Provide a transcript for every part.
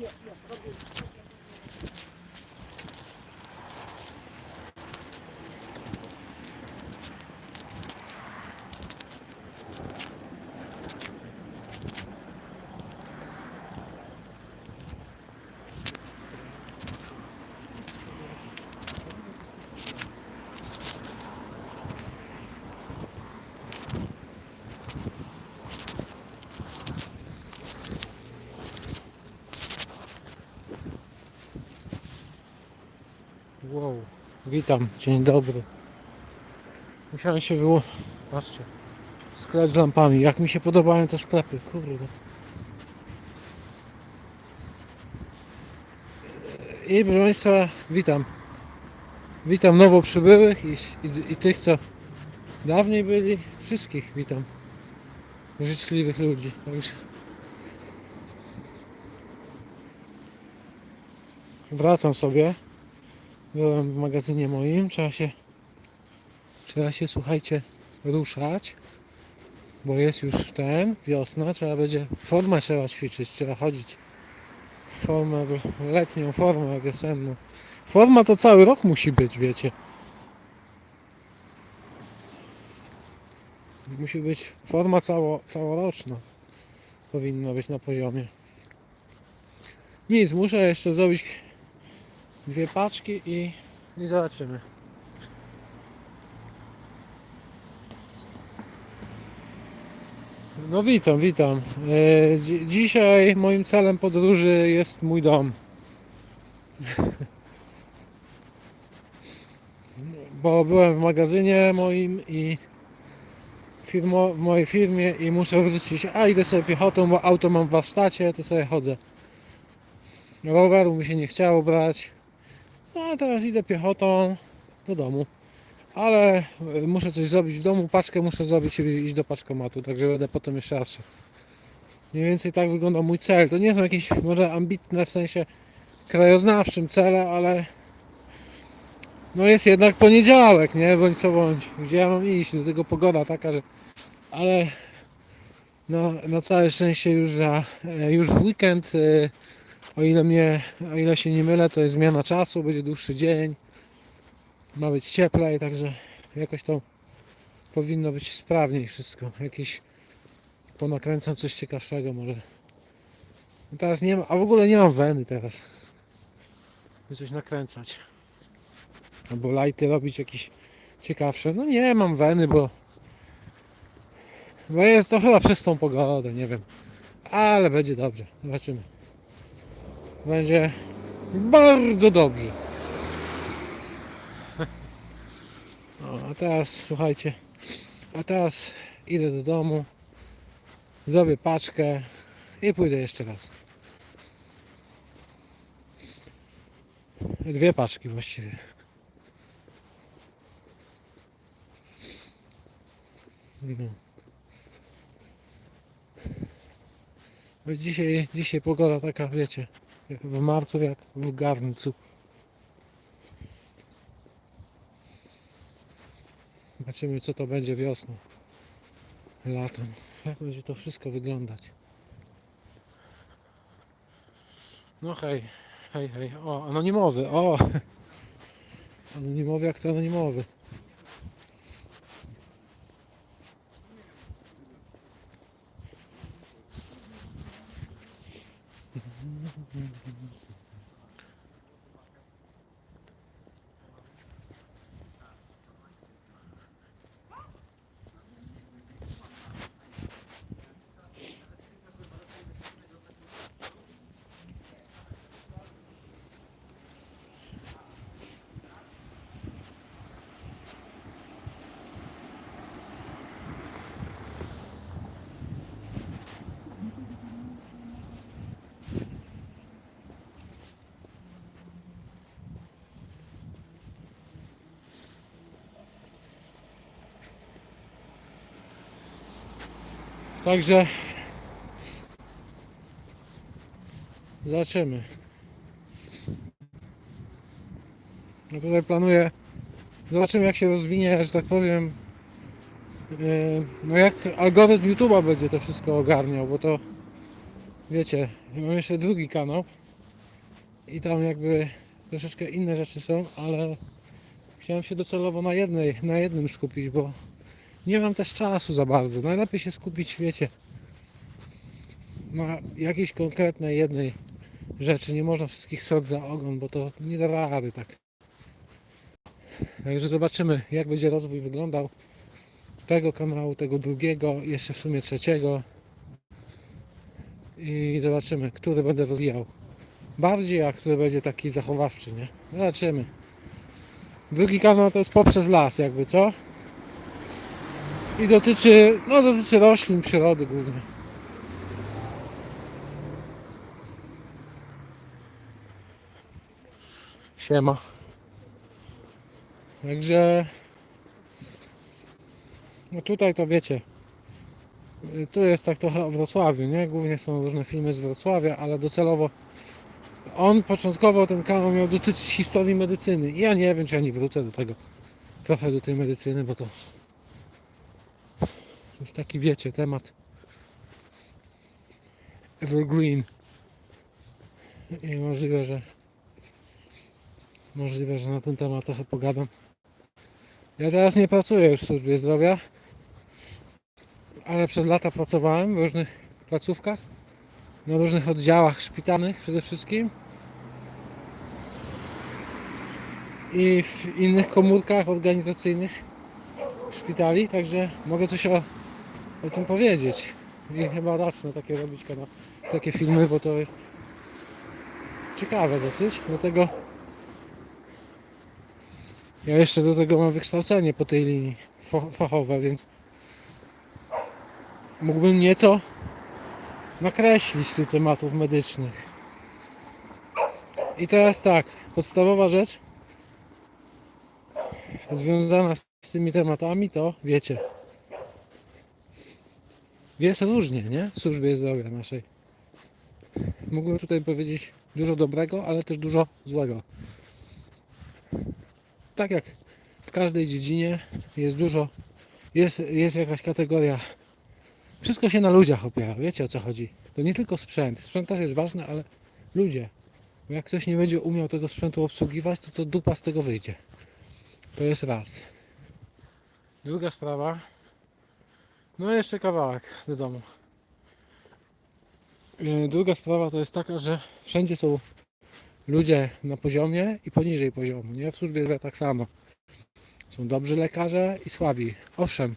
也也不多。Witam, dzień dobry. Musiałem się wyło... Patrzcie, sklep z lampami. Jak mi się podobają te sklepy, kurde. I proszę Państwa, witam. Witam nowo przybyłych i, i, i tych, co dawniej byli. Wszystkich witam. Życzliwych ludzi. Wracam sobie. Byłem w magazynie moim. Trzeba się, trzeba się, słuchajcie, ruszać. Bo jest już ten, wiosna. Trzeba będzie, formę trzeba ćwiczyć. Trzeba chodzić. Formę, letnią formę wiosenną. Forma to cały rok musi być, wiecie. Musi być forma cało, całoroczna. Powinna być na poziomie. Nic, muszę jeszcze zrobić dwie paczki i, i zobaczymy. No witam, witam. E, dzi- dzisiaj moim celem podróży jest mój dom. Bo byłem w magazynie moim i firmo, w mojej firmie i muszę wrócić. A idę sobie piechotą, bo auto mam w warsztacie, to sobie chodzę. Roweru mi się nie chciało brać. No a teraz idę piechotą do domu. Ale y, muszę coś zrobić w domu, paczkę muszę zrobić i iść do paczkomatu, także będę potem jeszcze raz szedł. Mniej więcej tak wygląda mój cel. To nie są jakieś może ambitne w sensie krajoznawczym cele, ale no jest jednak poniedziałek, nie? Bądź co bądź. Gdzie ja mam iść? Do tego pogoda taka, że... Ale no, na całe szczęście już za e, już w weekend e, o ile mnie, o ile się nie mylę, to jest zmiana czasu, będzie dłuższy dzień. Ma być cieplej, także jakoś to powinno być sprawniej wszystko. Jakieś ponakręcam coś ciekawszego może. No Teraz nie ma, a w ogóle nie mam weny teraz. By coś nakręcać. Albo lighty robić jakieś ciekawsze. No nie mam weny, bo bo jest to chyba przez tą pogodę, nie wiem. Ale będzie dobrze. Zobaczymy. Będzie bardzo dobrze. O, a teraz słuchajcie, a teraz idę do domu, zrobię paczkę i pójdę jeszcze raz. Dwie paczki właściwie. No. No Dzisiaj, dzisiaj pogoda taka, wiecie, w marcu jak w garncu. Zobaczymy co to będzie wiosną, latem. Jak będzie to wszystko wyglądać. No hej, hej, hej. O, anonimowy, o! Anonimowy jak to anonimowy. Także zobaczymy. No tutaj planuję. Zobaczymy jak się rozwinie, że tak powiem. yy, No jak algorytm YouTube'a będzie to wszystko ogarniał, bo to wiecie, mam jeszcze drugi kanał i tam jakby troszeczkę inne rzeczy są, ale chciałem się docelowo na jednej, na jednym skupić, bo nie mam też czasu za bardzo. Najlepiej się skupić, wiecie, na jakiejś konkretnej jednej rzeczy. Nie można wszystkich sok za ogon, bo to nie da rady tak. Także zobaczymy, jak będzie rozwój wyglądał tego kanału, tego drugiego, jeszcze w sumie trzeciego. I zobaczymy, który będę rozwijał bardziej, a który będzie taki zachowawczy, nie? Zobaczymy. Drugi kanał to jest poprzez las, jakby co? I dotyczy, no dotyczy roślin, przyrody głównie. Siema. Także no tutaj to wiecie. Tu jest tak trochę o Wrocławiu, nie? Głównie są różne filmy z Wrocławia, ale docelowo on początkowo ten kanał miał dotyczyć historii medycyny. I ja nie wiem, czy ja nie wrócę do tego. Trochę do tej medycyny, bo to jest taki, wiecie, temat evergreen. I możliwe, że możliwe, że na ten temat trochę pogadam. Ja teraz nie pracuję już w służbie zdrowia, ale przez lata pracowałem w różnych placówkach, na różnych oddziałach szpitalnych przede wszystkim i w innych komórkach organizacyjnych szpitali, także mogę coś o, o tym powiedzieć. I chyba zacznę takie robić kanał, takie filmy, bo to jest ciekawe dosyć. Do tego ja jeszcze do tego mam wykształcenie po tej linii fachowe, więc mógłbym nieco nakreślić tu tematów medycznych. I teraz tak, podstawowa rzecz związana z tymi tematami to wiecie. Jest różnie, nie? W służbie zdrowia naszej. Mógłbym tutaj powiedzieć dużo dobrego, ale też dużo złego. Tak jak w każdej dziedzinie jest dużo, jest, jest jakaś kategoria. Wszystko się na ludziach opiera, wiecie o co chodzi. To nie tylko sprzęt. Sprzęt też jest ważny, ale ludzie. Bo jak ktoś nie będzie umiał tego sprzętu obsługiwać, to to dupa z tego wyjdzie. To jest raz. Druga sprawa. No jeszcze kawałek do domu. Yy, Druga sprawa to jest taka, że wszędzie są ludzie na poziomie i poniżej poziomu. Nie? W służbie zdrowia tak samo. Są dobrzy lekarze i słabi. Owszem,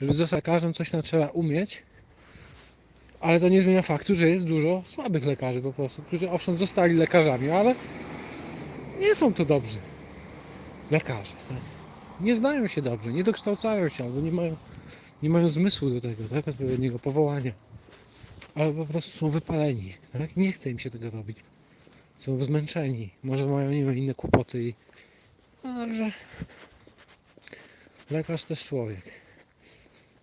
żeby zostać lekarzem coś trzeba umieć, ale to nie zmienia faktu, że jest dużo słabych lekarzy po prostu, którzy owszem zostali lekarzami, ale nie są to dobrzy lekarze. Tak? Nie znają się dobrze, nie dokształcają się albo nie mają, nie mają zmysłu do tego, tak? odpowiedniego powołania. Ale po prostu są wypaleni. Tak? Nie chce im się tego robić. Są zmęczeni. Może mają inne kłopoty. I... No także lekarz też człowiek.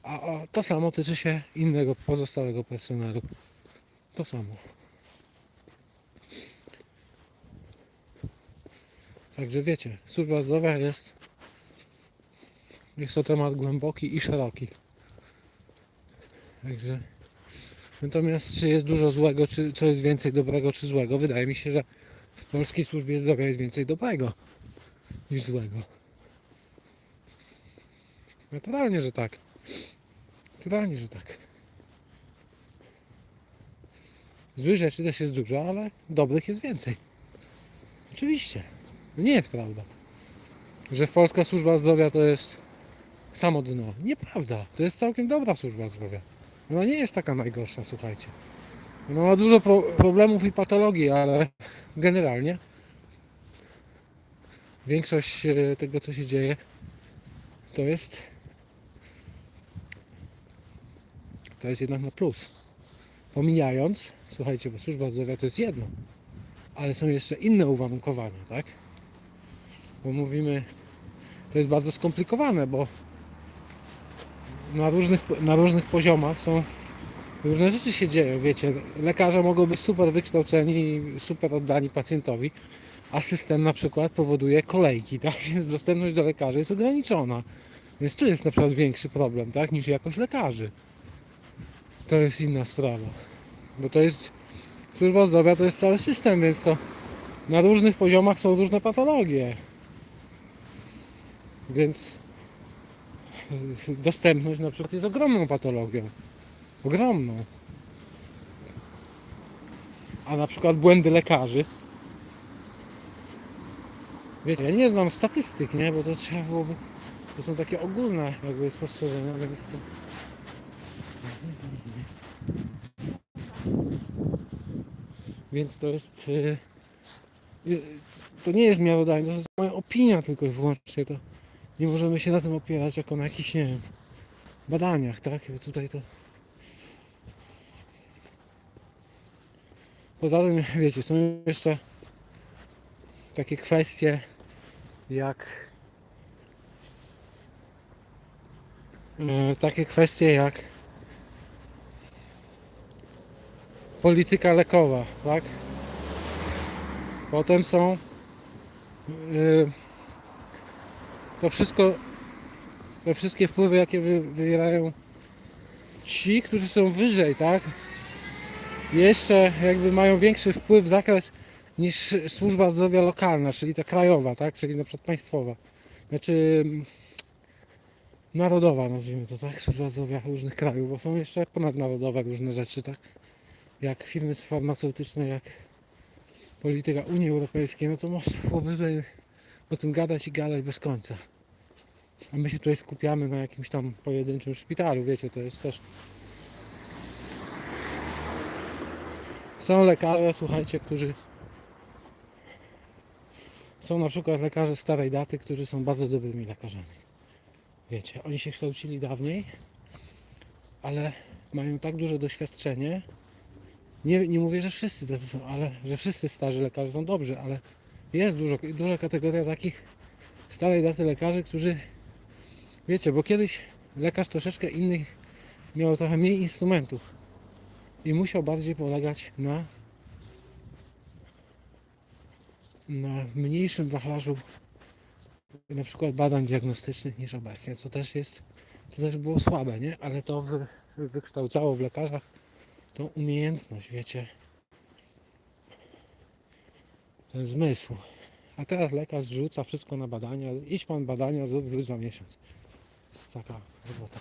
A, a to samo tyczy się innego pozostałego personelu. To samo. Także wiecie, służba zdrowia jest jest to temat głęboki i szeroki. Także natomiast czy jest dużo złego, czy co jest więcej dobrego, czy złego, wydaje mi się, że w polskiej służbie zdrowia jest więcej dobrego niż złego. Naturalnie, że tak. Naturalnie, że tak. Złych rzeczy też jest dużo, ale dobrych jest więcej. Oczywiście. No nie jest prawda, że w polska służba zdrowia to jest samo dno. Nieprawda. To jest całkiem dobra służba zdrowia. Ona nie jest taka najgorsza, słuchajcie. Ona ma dużo pro problemów i patologii, ale generalnie większość e, tego, co się dzieje, to jest to jest jednak na plus. Pomijając, słuchajcie, bo służba zdrowia to jest jedno, ale są jeszcze inne uwarunkowania, tak? Bo mówimy, to jest bardzo skomplikowane, bo na różnych, na różnych poziomach są różne rzeczy się dzieją, wiecie. Lekarze mogą być super wykształceni, super oddani pacjentowi, a system na przykład powoduje kolejki, tak? Więc dostępność do lekarzy jest ograniczona. Więc tu jest na przykład większy problem, tak? Niż jakość lekarzy. To jest inna sprawa. Bo to jest służba zdrowia to jest cały system, więc to na różnych poziomach są różne patologie. Więc dostępność na przykład jest ogromną patologią. Ogromną. A na przykład błędy lekarzy. Wiecie, ja nie znam statystyk, nie? Bo to trzeba byłoby. To są takie ogólne jakby spostrzeżenia, więc to. Więc to jest. y, y, To nie jest miarodajne, to jest moja opinia tylko i wyłącznie. To nie możemy się na tym opierać jako na jakichś, nie wiem, badaniach, tak? Tutaj to... Poza tym, wiecie, są jeszcze takie kwestie jak e, takie kwestie jak polityka lekowa, tak? Potem są e, to wszystko te wszystkie wpływy jakie wy, wywierają ci, którzy są wyżej, tak? Jeszcze jakby mają większy wpływ, zakres niż służba zdrowia lokalna, czyli ta krajowa, tak? Czyli na przykład państwowa. Znaczy mm, narodowa nazwijmy to, tak? Służba zdrowia różnych krajów, bo są jeszcze ponadnarodowe różne rzeczy, tak? Jak firmy farmaceutyczne, jak polityka Unii Europejskiej, no to można byłoby o tym gadać i gadać bez końca. A my się tutaj skupiamy na jakimś tam pojedynczym szpitalu, wiecie, to jest też Są lekarze, słuchajcie, którzy są na przykład lekarze starej daty, którzy są bardzo dobrymi lekarzami. Wiecie, oni się kształcili dawniej, ale mają tak duże doświadczenie. Nie, nie mówię, że wszyscy tacy są, ale że wszyscy starzy lekarze są dobrzy, ale jest dużo, duża kategoria takich starej daty lekarzy, którzy wiecie, bo kiedyś lekarz troszeczkę innych miał trochę mniej instrumentów i musiał bardziej polegać na na mniejszym wachlarzu na przykład badań diagnostycznych niż obecnie, co też jest, to też było słabe, nie? Ale to wy, wykształcało w lekarzach tą umiejętność, wiecie, ten zmysł. A teraz lekarz rzuca wszystko na badania, idź pan badania, zrób wróć za miesiąc. Jest taka robota.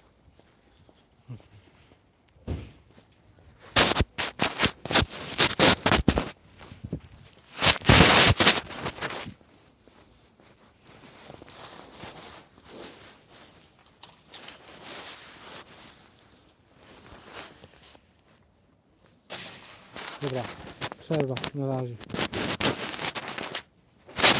Dobra, przerwa na razie.